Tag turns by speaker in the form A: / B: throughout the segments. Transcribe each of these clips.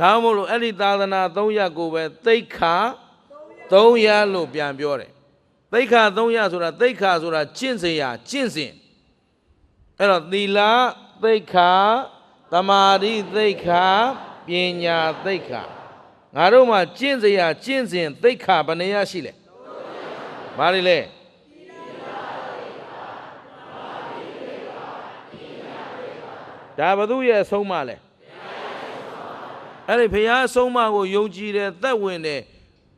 A: ဒါမှမဟုတ်လို့အဲ့ဒီသာသနာ300ကိုပဲသိက္ခာ300လို့ပြန်ပြောတယ်သိက္ခာ300ဆိုတာသိက္ခာဆိုတာကျင့်စရာကျင့်စဉ်အဲ့တော့သီလသိက္ခာသမာဓိသိက္ခာပညာသိက္ခာငါတို့မှာကျင့်စရာကျင့်စဉ်သိက္ခာဘယ်နှရရှိလဲဘာတွေလဲဒါဘသူရဲ့အဆုံးမလဲ အဲ့ဒီဘုရားအဆုံးအမကိုယုံကြည်တယ်သက်ဝင်တယ်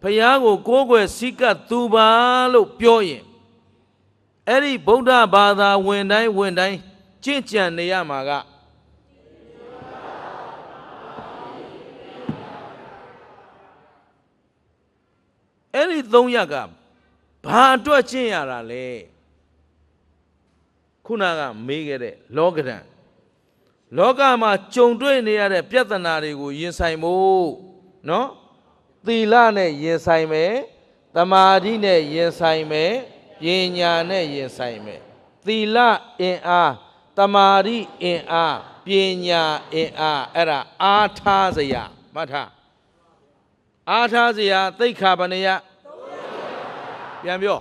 A: ဘုရားကိုကိုးကွယ်စိတ်ကပ်သူပါလို့ပြောရင်အဲ့ဒီဗုဒ္ဓဘာသာဝင်တိုင်းဝင်တိုင်းကြင့်ကြံနေရမှာကအဲ့ဒီသုံးရက်ကဘာအတွက်ကျင့်ရတာလဲခုနကမေးခဲ့တဲ့လောကဒဏ် လောကမှာကြုံတွေ့နေရတဲ့ပြဿနာတွေကိုရင်ဆိုင်ဖို့နော်သီလနဲ့ရင်ဆိုင်မယ်တမာတိနဲ့ရင်ဆိုင်မယ်ပညာနဲ့ရင်ဆိုင်မယ်သီလအင်အားတမာတိအင်အားပညာအင်အားအဲ့ဒါအားထားစရာမှတ်ထားအားထားစရာသိက္ခာပဏယပြန်ပြော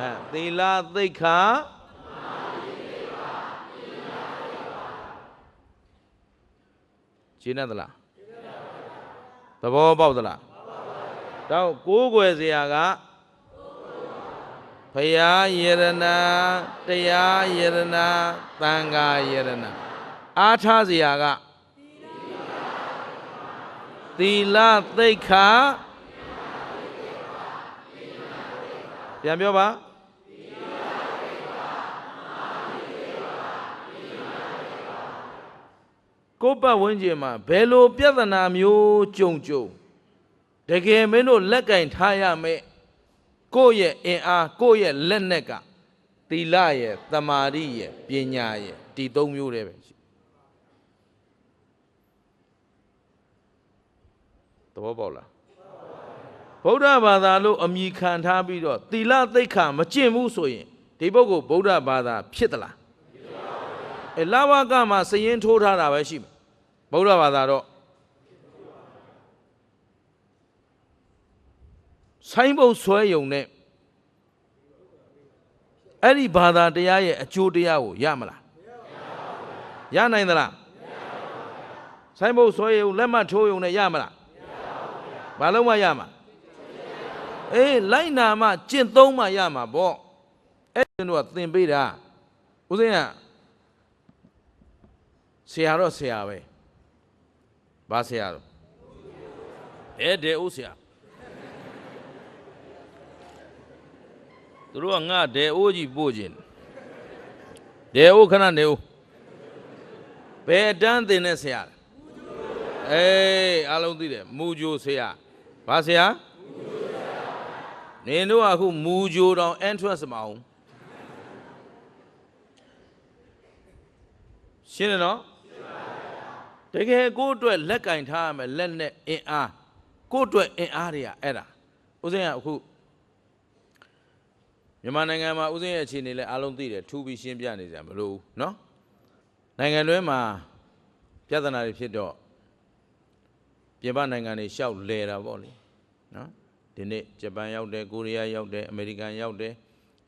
A: အဲသီလသိက္ခာရှင်းနေသလားသဘောပေါက်သလားတော့ကိုးကွယ်စရာကဖရာယရဏတရားယရဏသံဃာယရဏအားထားစရာကသီလသိက္ခာပြန်ပြောပါ ကိုယ့်ပတ်ဝန်းကျင်မှာဘယ်လိုပြဿနာမျိုးကြုံကြုံတကယ်မင်းတို့လက်ကင်ထားရမယ်ကိုယ့်ရဲ့အင်အားကိုယ့်ရဲ့လက်နဲ့ကသီလရဲ့တမာတိရဲ့ပညာရဲ့ဒီသုံးမျိုးတည်းပဲရှိသဘောပေါက်လားဗုဒ္ဓဘာသာလို့အမည်ခံထားပြီးတော့သီလသိက္ခာမကျင့်ဘူးဆိုရင်ဒီပုဂ္ဂိုလ်ဗုဒ္ဓဘာသာဖြစ်သလား အဲလဝကမှာစရင်ထိုးထားတာပဲရှိမယ်ဗုဒ္ဓဘာသာတော့ဆိုင်းဘုတ်ဆွဲယုံနဲ့အဲ့ဒီဘာသာတရားရဲ့အကျိုးတရားကိုရမလားရနိုင်သလားဆိုင်းဘုတ်ဆွဲယုံလက်မှတ်ထိုးယုံနဲ့ရမလားဘာလို့မရမှာအေးလိုက်နာမှကျင့်သုံးမှရမှာပေါ့အဲ့ဒီတော့သင်ပေးတာဦးစင်းက ဆရာတော့ဆရာပဲဘာဆရာတော့အဲ့တဲ့ဦးဆရာသူတို့ကငါဒဲအိုးကြီးပို့ခြင်းဒဲအိုးခဏနေဦးဘယ်တန်းတင်တဲ့ဆရာလဲအေးအားလုံးသိတယ်မူဂျိုဆရာဘာဆရာနင်တို့ကအခုမူဂျိုတောင် entrance မအောင်ရှင်းတယ်နော် တကယ်ကိုယ့်အတွက်လက်ကင်ထားရမယ်လက်နဲ့အင်အားကိုယ့်အတွက်အင်အားတွေကအဲ့ဒါဦးစင်းကအခုမြန်မာနိုင်ငံမှာဦးစင်းရဲ့အခြေအနေလဲအားလုံးသိတယ်ထူပြီးရှင်းပြနေကြမလို့ဘူးเนาะနိုင်ငံတွင်းမှာပြဿနာတွေဖြစ်တော့ပြင်ပနိုင်ငံတွေရှောက်လဲတာပေါ့လေเนาะဒီနေ့ဂျပန်ရောက်တယ်ကိုရီးယားရောက်တယ်အမေရိကန်ရောက်တယ်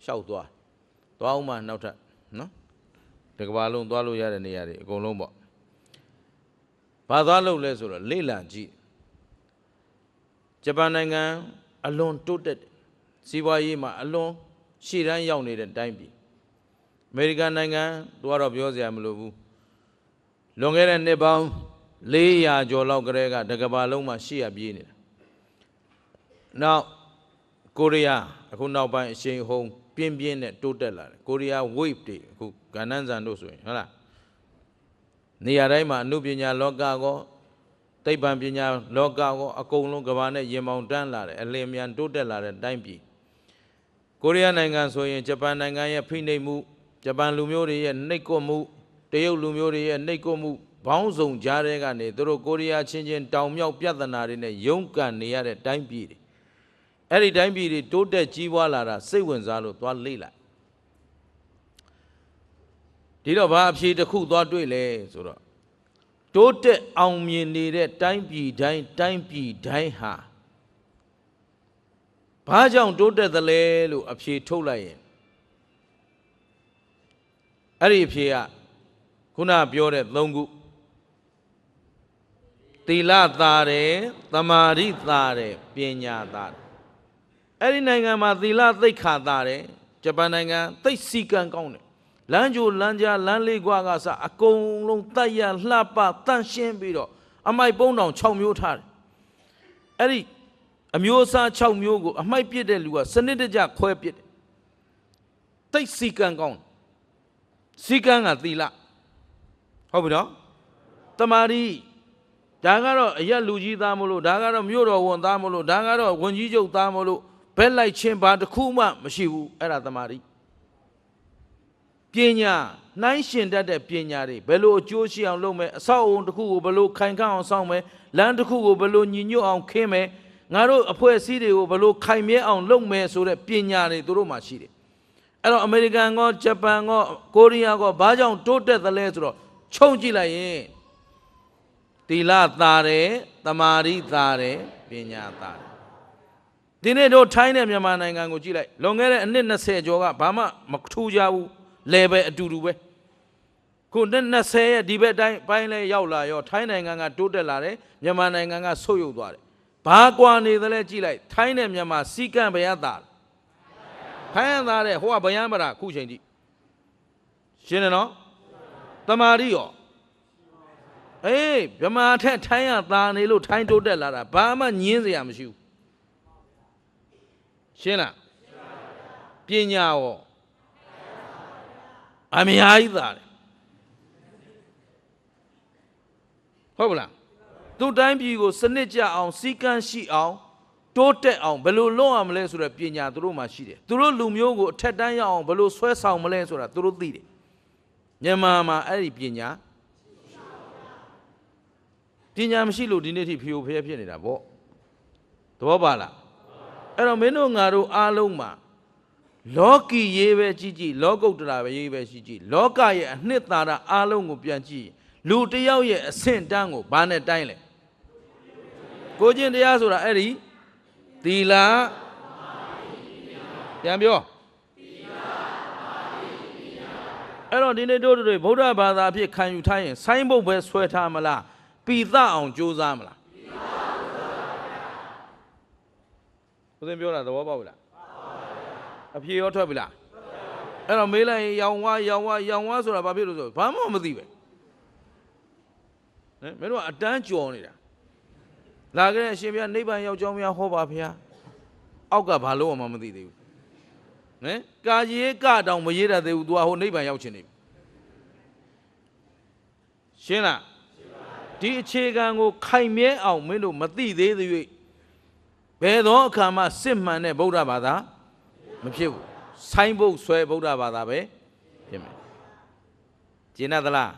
A: ရှောက်သွားသွားအောင်မှနောက်ထပ်เนาะဒီကမ္ဘာလုံးသွားလို့ရတဲ့နေရာတွေအကုန်လုံးပေါ့ ဘာသွားလို့လဲဆိုတော့လေ့လာကြည့်ဂျပန်နိုင်ငံအလွန်တိုးတက်တယ်စီးပွားရေးမှာအလွန်ရှေ့တန်းရောက်နေတဲ့တိုင်းပြည်အမေရိကန်နိုင်ငံသူကတော့ပြောစရာမလိုဘူးလွန်ခဲ့တဲ့နှစ်ပေါင်း400ကျော်လောက်ကတည်းကတကဘာလုံးမှာရှေ့ရပြေးနေတာနောက်ကိုရီးယားအခုနောက်ပိုင်းအရှိန်ဟုန်ပြင်းပြင်းနဲ့တိုးတက်လာတယ်ကိုရီးယား wave တွေအခုကဏ္ဍဇန်တို့ဆိုရင်ဟုတ်လား နေရာတိုင်းမှာအမှုပညာလောကကောသိပ္ပံပညာလောကကောအကုန်လုံးကဘာနဲ့ရင်မောင်တန်းလာတယ်အလင်းမြန်တိုးတက်လာတဲ့တိုင်းပြည်ကိုရီးယားနိုင်ငံဆိုရင်ဂျပန်နိုင်ငံရဲ့ဖိနှိပ်မှုဂျပန်လူမျိုးတွေရဲ့နှိပ်ကွပ်မှုတရုတ်လူမျိုးတွေရဲ့နှိပ်ကွပ်မှုဘောင်းဆောင်ကြားတဲ့ကနေသူတို့ကိုရီးယားချင်းချင်းတောင်မြောက်ပြဿနာတွေနဲ့ရုန်းကန်နေရတဲ့တိုင်းပြည်တွေအဲ့ဒီတိုင်းပြည်တွေတိုးတက်ကြီးပွားလာတာစိတ်ဝင်စားလို့သွားလေ့လိုက် ဒီဒီတော့ဘာအဖြေတစ်ခုသွားတွေ့လဲဆိုတော့တိုးတက်အောင်မြင်နေတဲ့တိုင်းပြည်တိုင်းတိုင်းပြည်တိုင်းဟာဘာကြောင့်တိုးတက်သလဲလို့အဖြေထုတ်လိုက်ရင်အဲ့ဒီအဖြေကခုနပြောတဲ့၃ခုသီလသာတယ်သမာဓိသာတယ်ပညာသာတယ်အဲ့ဒီနိုင်ငံမှာသီလသိက္ခာသာတယ်ဂျပန်နိုင်ငံသိတ်စီကံကောင်းတယ် လမ်းကြိုလမ်းကြားလမ်းလေးကွာကစအကုန်လုံးတတ်ရလှပတန့်ရှင်းပြီးတော့အမိုက်ပုံးတောင်6မျိုးထားတယ်အဲ့ဒီအမျိုးအစား6မျိုးကိုအမိုက်ပစ်တဲ့လူကစနစ်တကျခွဲပစ်တယ်သိတ်စီကံကောင်းတယ်စီကံကသီလဟုတ်ပြီနော်တမာရီဒါကတော့အရက်လူကြီးသားမလို့ဒါကတော့မြို့တော်ဝန်သားမလို့ဒါကတော့ဝန်ကြီးချုပ်သားမလို့ဘက်လိုက်ချင်းဘာတစ်ခုမှမရှိဘူးအဲ့ဒါတမာရီပ ညာနှိုင်းရှင်တတ်တဲ့ပညာတွေဘယ်လိုအကျိုးရှိအောင်လုပ်မယ်အဆောက်အုံတစ်ခုကိုဘယ်လိုခိုင်ခန့်အောင်ဆောက်မယ်လမ်းတစ်ခုကိုဘယ်လိုညီညွတ်အောင်ခင်းမယ်ငါတို့အဖွဲ့အစည်းတွေကိုဘယ်လိုခိုင်မြဲအောင်လုပ်မယ်ဆိုတဲ့ပညာတွေသူတို့မှာရှိတယ်အဲ့တော့အမေရိကန်ကောဂျပန်ကောကိုရီးယားကောဘာကြောင့်တိုးတက်သလဲဆိုတော့ခြုံကြည့်လိုက်ရင်တီလာသာတယ်တမာရီသာတယ်ပညာသာတယ်ဒီနေ့တို့ထိုင်းနဲ့မြန်မာနိုင်ငံကိုကြည့်လိုက်လွန်ခဲ့တဲ့အနှစ်20ကျော်ကဘာမှမထူးကြဘူး လဲပဲအတူတူပဲခုနှစ်20ရဲ့ဒီဘက်တိုင်းပိုင်းလဲရောက်လာရောထိုင်းနိုင်ငံကတိုးတက်လာတယ်မြန်မာနိုင်ငံကဆုတ်ယုတ်သွားတယ်ဘာကွာနေသလဲကြည့်လိုက်ထိုင်းနဲ့မြန်မာစီကံဘယ်ရတာလဲထိုင်းရသားတဲ့ဟိုကဗျံပရာခုချိန်ကြည့်ရှင်းတယ်နော်တမာရီရောအေးဗမာထက်ထိုင်းရသားနေလို့ထိုင်းတိုးတက်လာတာဘာမှညင်းစရာမရှိဘူးရှင်းလားပညာရော အများကြီးသားတယ်ဟုတ်ပလားသူ့တိုင်းပြည်ကိုစနစ်ကြအောင်စီကန်းရှိအောင်တိုးတက်အောင်ဘယ်လိုလုပ်ရမလဲဆိုတဲ့ပညာသူတို့မှာရှိတယ်သူတို့လူမျိုးကိုအထက်တန်းရအောင်ဘယ်လိုဆွဲဆောင်မလဲဆိုတာသူတို့သိတယ်မြန်မာမှာအဲ့ဒီပညာပညာမရှိလို့ဒီနေ့ထိဖျို့ဖျဲဖြစ်နေတာပေါ့သဘောပါလားအဲ့တော့မင်းတို့ငါတို့အားလုံးမှာ လောကီရေးပဲကြည့်ကြည့်လောကုတ္တရာပဲရေးပဲရှိကြည့်လောကရဲ့အနှစ်သာရအားလုံးကိုပြန်ကြည့်လူတစ်ယောက်ရဲ့အဆင့်တန်းကိုဘာနဲ့တိုင်းလဲကိုချင်းတရားဆိုတာအဲ့ဒီသီလပြန်ပြောအဲ့တော့ဒီနေ့တို့တွေဗုဒ္ဓဘာသာအဖြစ်ခံယူထားရင်ဆိုင်းဘုတ်ပဲဆွဲထားမလားပိသအောင်ကြိုးစားမလားဦးဇင်းပြောတာသဘောပေါက်ပြီလား အဖြေရောထွက်ပြီလားအဲ့တော့မေးလိုက်ရင်ရောင်ဝါရောင်ဝါရောင်ဝါဆိုတာဘာဖြစ်လို့ဆိုဘာမှမသိပဲဟမ်မင်းတို့ကအတန်းကြော်နေတာလာခဲ့တဲ့အရှင်ဘုရားနိဗ္ဗာန်ရောက်ကြောင်းများဟောပါဗျာအောက်ကဘာလို့မှမသိသေးဘူးဟမ်ကာရေးကတောင်မရေးတတ်သေးဘူး तू ဟိုနိဗ္ဗာန်ရောက်ချင်နေပြီရှင်းလားဒီအခြေခံကိုခိုင်မြဲအောင်မင်းတို့မသိသေးသေး၍ဘယ်သောအခါမှစစ်မှန်တဲ့ဗုဒ္ဓဘာသာ မဖြစ်ဘူးဆိုင်းဘုတ်ဆွဲဗုဒ္ဓဘာသာပဲဖြစ်မယ်ကျင့်သလား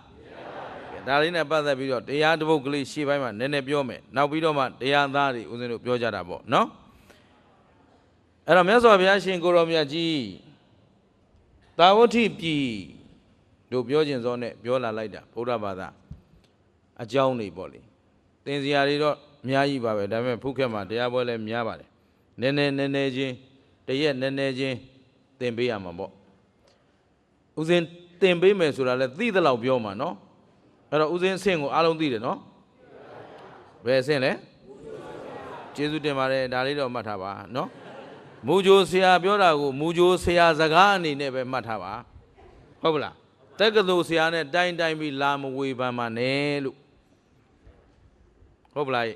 A: ဒါလေးနဲ့ပတ်သက်ပြီးတော့တရားတစ်ပုဒ်ကလေးရှေ့ပိုင်းမှာနည်းနည်းပြောမယ်နောက်ပြီးတော့မှတရားသားတွေဦးဇင်းတို့ပြောကြတာပေါ့နော်အဲ့တော့မြတ်စွာဘုရားရှင်ကိုရောမြတ်ကြီးတာဝတိပြည်တို့ပြောခြင်းစောနဲ့ပြောလာလိုက်တာဗုဒ္ဓဘာသာအကြောင်းတွေပေါ့လေသင်စရာတွေတော့အများကြီးပါပဲဒါပေမဲ့ဖုခက်မှာတရားပွဲလည်းများပါတယ်နည်းနည်းနည်းနည်းချင်း တရက်နည်းနည်းချင်းသင်ပေးရမှာပေါ့ဦးဇင်းသင်ပေးမယ်ဆိုတာလဲသိသလောက်ပြောမှာနော်အဲ့တော့ဦးဇင်းအဆင့်ကိုအားလုံးသိတယ်နော်ဘယ်အဆင့်လဲကျေးဇူးတင်ပါတယ်ဒါလေးတော့မှတ်ထားပါနော်မူဂျိုဆရာပြောတာကိုမူဂျိုဆရာစကားအနေနဲ့ပဲမှတ်ထားပါဟုတ်ပလားတက္ကသိုလ်ဆရာနဲ့တိုင်းတိုင်းပြီးလာမဝေဖန်ပါနဲ့လို့ဟုတ်ပလား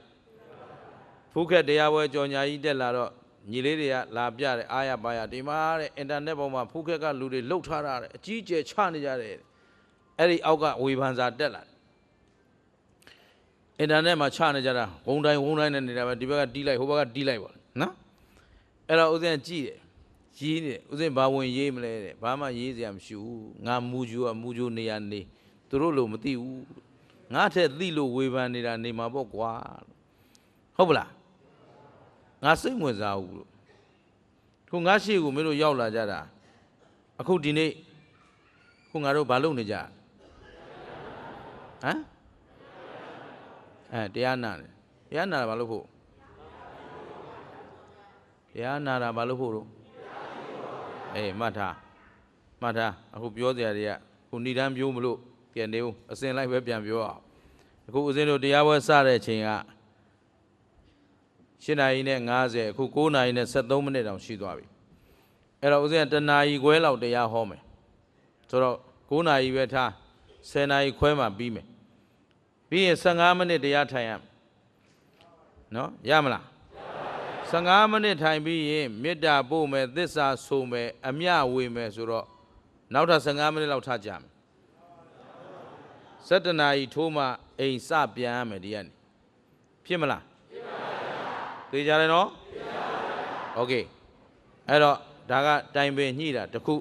A: ဖုခက်တရားပွဲကြော်ညာကြီးတက်လာတော့ ညီလေးတွေကလာပြတယ်အားရပါရဒီမှာတဲ့အင်တာနက်ပေါ်မှာဖုခက်ကလူတွေလှုပ်ထားတာတဲ့အကြီးအကျယ်ချနေကြတယ်အဲ့ဒီအောက်ကဝေဖန်စာတက်လာတယ်အင်တာနက်မှာချနေကြတာဝုံတိုင်းဝုံတိုင်းနဲ့နေတာပဲဒီဘက်ကတီးလိုက်ဟိုဘက်ကတီးလိုက်ပါနော်အဲ့တော့ဦးဇင်းကြည့်တယ်ရေးနေဦးဇင်းဘာဝင်ရေးမလဲတဲ့ဘာမှရေးစရာမရှိဘူးငါမူဂျူကမူဂျူနေရနေသူတို့လို့မသိဘူးငါထက်သိလို့ဝေဖန်နေတာနေမှာပေါ့ကွာဟုတ်ပလား ငါစိတ်ဝင်စားဘူးလို့ခုငါရှိကိုမင်းတို့ရောက်လာကြတာအခုဒီနေ့ခုငါတို့ဘာလုပ်နေကြဟမ်အဲတရားနာတယ်တရားနာတာဘာလို့ဖို့တရားနာတာဘာလို့ဖို့တော့အေးမှတ်ထားမှတ်ထားအခုပြောစရာတွေကခုဏိဒန်းပြောမလို့ပြန်နေဦးအစင်လိုက်ပဲပြန်ပြောအောင်အခုဦးဇင်းတို့တရားပွဲစတဲ့အချိန်က 8နာရီနဲ့50အခု9နာရီနဲ့73မိနစ်တောင်ရှိသွားပြီအဲ့တော့ဦးဇင်းကတနာရီခွဲလောက်တရားဟောမယ်ဆိုတော့9နာရီပဲထား10နာရီခွဲမှပြီးမယ်ပြီးရင်15မိနစ်တရားထိုင်ရမယ်နော်ရမလား15မိနစ်ထိုင်ပြီးရင်မေတ္တာပို့မယ်သစ္စာဆိုမယ်အမျှဝေမယ်ဆိုတော့နောက်ထပ်15မိနစ်လောက်ထားကြမယ်7နာရီထိုးမှအိမ်စပြန်ရမယ်ဒီကနေဖြစ်မလား သိကြတယ်နော်โอเคအဲ့တော့ဒါကတိုင်ပင်ညှိတာတစ်ခု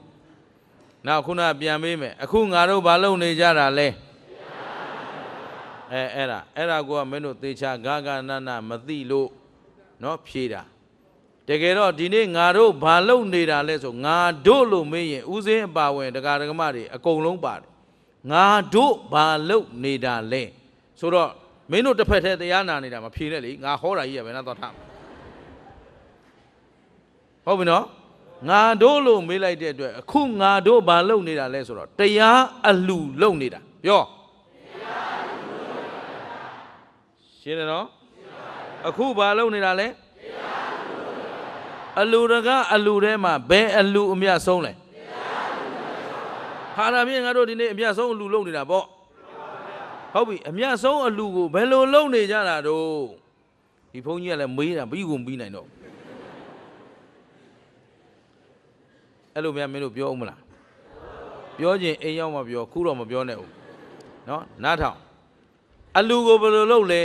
A: နောက်ခုနပြန်ပေးမယ်အခုငါတို့ဘာလုပ်နေကြတာလဲအဲအဲ့ဒါအဲ့ဒါကိုကမင်းတို့သေချာဂဂနနမသိလို့เนาะဖြေတာတကယ်တော့ဒီနေ့ငါတို့ဘာလုပ်နေတာလဲဆိုငါတို့လို့မေးရင်ဥစဉ်အပါဝင်တရားဓမ္မတွေအကုန်လုံးပါတယ်ငါတို့ဘာလုပ်နေတာလဲဆိုတော့ မင်းတို့တစ်ဖက်တည်းတရားနာနေတာမဖြေနဲ့လေငါဟောတာကြီးရပဲနော်တော့ထားဟုတ်ပြီနော်ငါတို့လို့မေးလိုက်တဲ့အတွက်အခုငါတို့ဘာလုပ်နေတာလဲဆိုတော့တရားအလှလုပ်နေတာပြောရှင်းတယ်နော်အခုဘာလုပ်နေတာလဲအလူတကအလူထဲမှာဘယ်အလူအမြတ်ဆုံးလဲဟာဒါဖြင့်ငါတို့ဒီနေ့အမြတ်ဆုံးအလူလုပ်နေတာပေါ့ ဟုတ်ပြီအမြတ်ဆုံးအလူကိုဘယ်လိုလုပ်နေကြတာတော့ဒီဘုန်းကြီးကလည်းမေးတာပြီးကုန်ပြီးနိုင်တော့အဲ့လိုများမင်းတို့ပြောဦးမလားပြောခြင်းအိမ်ရောက်မှပြောခုတော့မပြောနဲ့ဦးနော်နားထောင်အလူကိုဘယ်လိုလုပ်လဲ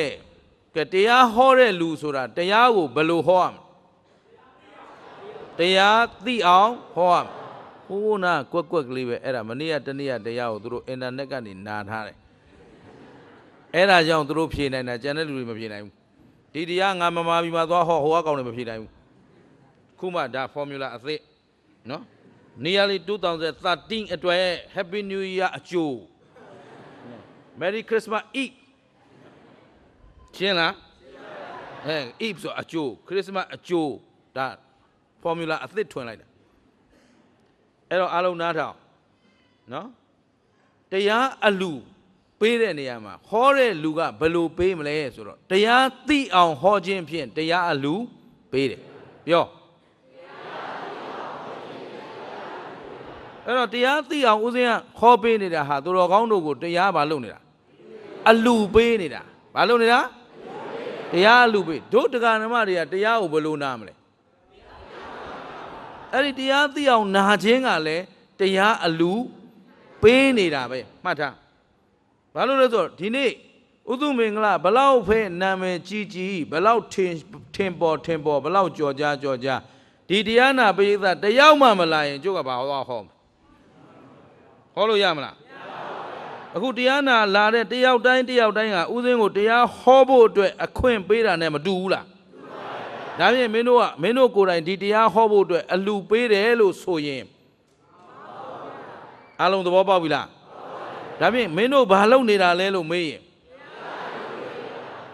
A: ကဲတရားဟောတဲ့လူဆိုတာတရားကိုဘယ်လိုဟောရမလဲတရားသိအောင်ဟောရမယ်ဟိုးနာကွက်ကွက်ကလေးပဲအဲ့ဒါမနေ့ကတနေ့ကတရားကိုသူတို့အင်တာနက်ကနေနာထားတယ် အဲ့ဒါကြောင့်သူတို့ဖြေနိုင်တာကျန်တဲ့လူတွေမဖြေနိုင်ဘူးဒီတရားငါမမာပြီးမှသွားဟောဟိုကကောင်တွေမဖြေနိုင်ဘူးခုမှဒါ formula အသစ်နော် nearly 2013အတွက် Happy New Year အကျိုး Merry Christmas Eve ရှင်းလားအဲ Eve ဆိုအကျိုး Christmas အကျိုးဒါ formula အသစ်ထွင်လိုက်တာအဲ့တော့အားလုံးနားထောင်နော်တရားအလူ ပေးတဲ့နေရာမှာဟောတဲ့လူကဘယ်လိုပေးမလဲဆိုတော့တရားသိအောင်ဟောခြင်းဖြင့်တရားအလူပေးတယ်ပြောအဲ့တော့တရားသိအောင်ဦးဇင်းကခေါ်ပေးနေတာဟာသူတော်ကောင်းတို့ကိုတရားဘာလုပ်နေတာအလူပေးနေတာဘာလုပ်နေတာတရားအလူပေးတို့တရားဓမ္မတွေကတရားကိုဘယ်လိုနာမလဲအဲ့ဒီတရားသိအောင်နာခြင်းကလည်းတရားအလူပေးနေတာပဲမှတ်ထား ဘာလို့လဲဆိုတော့ဒီနေ့ဥသုမင်္ဂလဘလောက်ဖဲနာမည်ကြီးကြီးဘလောက်ထင်ထင်ပေါ်ထင်ပေါ်ဘလောက်ကြော်ကြားကြော်ကြားဒီတရားနာပိဋကတယောက်မှမလာရင်ကျုပ်ကဘာဟောဟောဟောလို့ရမလားအခုတရားနာလာတဲ့တယောက်တိုင်းတယောက်တိုင်းကဥစဉ်ကိုတရားဟောဖို့အတွက်အခွင့်ပေးတာနဲ့မတူဘူးလားဒါဖြင့်မင်းတို့ကမင်းတို့ကိုယ်တိုင်ဒီတရားဟောဖို့အတွက်အလူပေးတယ်လို့ဆိုရင်အလုံးသဘောပေါက်ပြီလား ဒါဖြင့်မင်းတို့ဘာလုပ်နေတာလဲလို့မေးရင်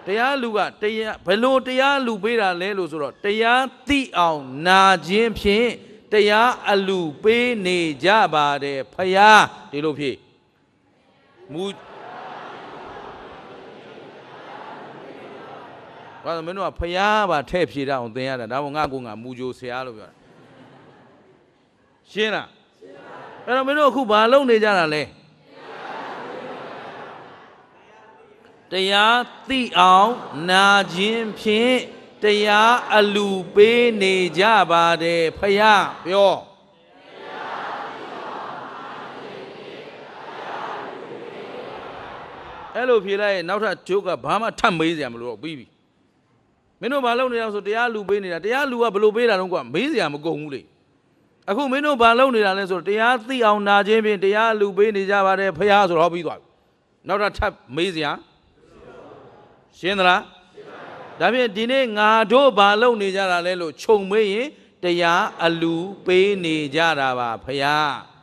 A: တရားလူကတရားဘယ်လိုတရားလူပေးတာလဲလို့ဆိုတော့တရားသိအောင်နာခြင်းဖြင့်တရားအလူပေးနေကြပါတယ်ဖယားဒီလိုဖြေမူဘာလို့မင်းတို့ကဖျားပါထဲ့ဖြေတတ်အောင်သင်ရတာဒါမှငါကငါမူဂျိုဆရာလို့ပြောတာရှင်းလားအဲ့တော့မင်းတို့အခုဘာလုပ်နေကြတာလဲ တရားသိအောင်နာခြင်းဖြင့်တရားအလူပေးနေကြပါတယ်ဖယားပြောအဲ့လိုဖြေလိုက်ရင်နောက်ထပ်ကျုပ်ကဘာမှထပ်မေးစရာမလိုတော့ပြီးပြီမင်းတို့ဘာလုပ်နေအောင်ဆိုတရားလူပေးနေတာတရားလူကဘယ်လိုပေးတာတော့ကွာမေးစရာမကုန်ဘူးလေအခုမင်းတို့ဘာလုပ်နေတာလဲဆိုတော့တရားသိအောင်နာခြင်းဖြင့်တရားလူပေးနေကြပါတယ်ဖះဆိုတော့ပြီးသွားပြီနောက်ထပ်ထပ်မေးစရာ ရှင်းသလားဒါဖြင့်ဒီနေ့ငါတို့ဘာလုပ်နေကြတာလဲလို့ခြုံမေးရင်တရားအလူပေးနေကြတာပါဖះ